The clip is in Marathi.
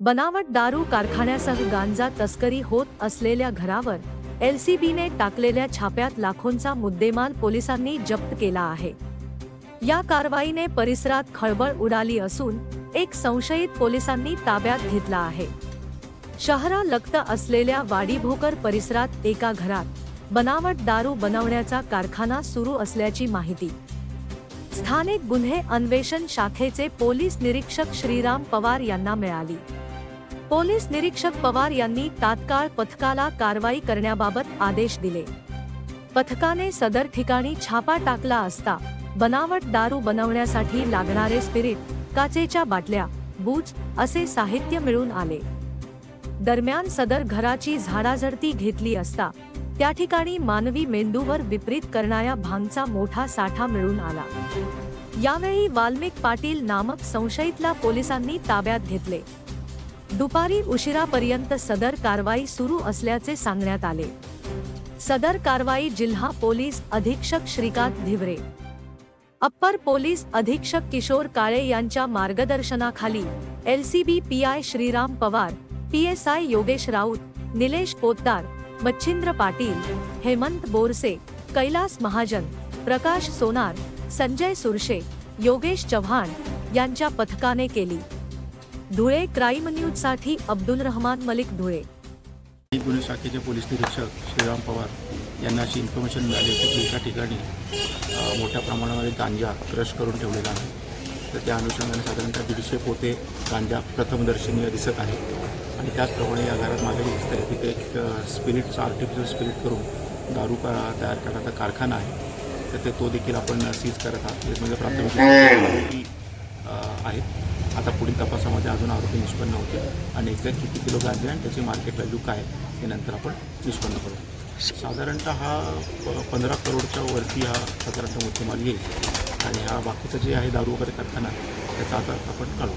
बनावट दारू कारखान्यासह गांजा तस्करी होत असलेल्या घरावर एलसीबीने टाकलेल्या छाप्यात लाखोंचा मुद्देमाल पोलिसांनी जप्त केला आहे. या कारवाईने परिसरात खळबळ उडाली असून एक संशयित पोलिसांनी ताब्यात घेतला आहे. शहरा लक्त असलेल्या वाडीभोकर परिसरात एका घरात बनावट दारू बनवण्याचा कारखाना सुरू असल्याची माहिती. स्थानिक गुन्हे अन्वेषण शाखेचे पोलीस निरीक्षक श्रीराम पवार यांना मिळाली. पोलीस निरीक्षक पवार यांनी तात्काळ पथकाला कारवाई करण्याबाबत आदेश दिले. पथकाने सदर ठिकाणी छापा टाकला असता बनावट दारू बनवण्यासाठी लागणारे स्पिरिट काचेच्या बाटल्या बूज असे साहित्य मिळून आले. दरम्यान सदर घराची झाडाझडती घेतली असता त्या ठिकाणी मानवी मेंदूवर विपरीत करणाऱ्या भांगचा मोठा साठा मिळून आला. यावेळी वाल्मिक पाटील नामक संशयितला पोलिसांनी ताब्यात घेतले. दुपारी उशिरापर्यंत सदर कारवाई सुरू असल्याचे सांगण्यात आले. सदर कारवाई जिल्हा पोलीस अधीक्षक श्रीकांत धिवरे. अप्पर पोलीस अधीक्षक किशोर काळे यांच्या मार्गदर्शनाखाली L C B P I Shriram Pawar P S I Yogesh Raut Nilesh Potdar Machhindra Patil Hemant Borse Kailas Mahajan Prakash Sonar Sanjay Surshe Yogesh Chavan यांच्या पथकाने केली. धुळे क्राईम न्यूजसाठी अब्दुल रहमान मलिक धुळे. गुन्हे शाखेचे पोलीस निरीक्षक श्रीराम पवार यांना अशी इन्फॉर्मेशन मिळाली होती की एका ठिकाणी मोठ्या प्रमाणामध्ये गांजा क्रश करून ठेवलेला आहे. तर त्या अनुषंगाने साधारणतः दीडशे पोते गांजा प्रथमदर्शनीय दिसत आहे आणि त्याचप्रमाणे या घरात मागे दिसत आहे तिथे एक स्पिरिटचा आर्टिफिशियल स्पिरिट करून दारू का तयार करण्याचा कारखाना आहे. तर ते तो देखील आपण सीज करत आहोत. म्हणजे प्राथमिक आहेत आता पुढील तपासामध्ये अजून आरोपी निष्पन्न होते आणि एक्झॅक्ट किती किलो गांजा आणि त्याची मार्केट व्हॅल्यू काय आहे हे नंतर आपण निष्पन्न करू साधारणतः हा प- पंधरा करोडच्या वरती हा साधारणतः मुद्देमाल येईल. आणि हा बाकीचं जे आहे दारू वगैरे करताना त्याचा आता आपण काढू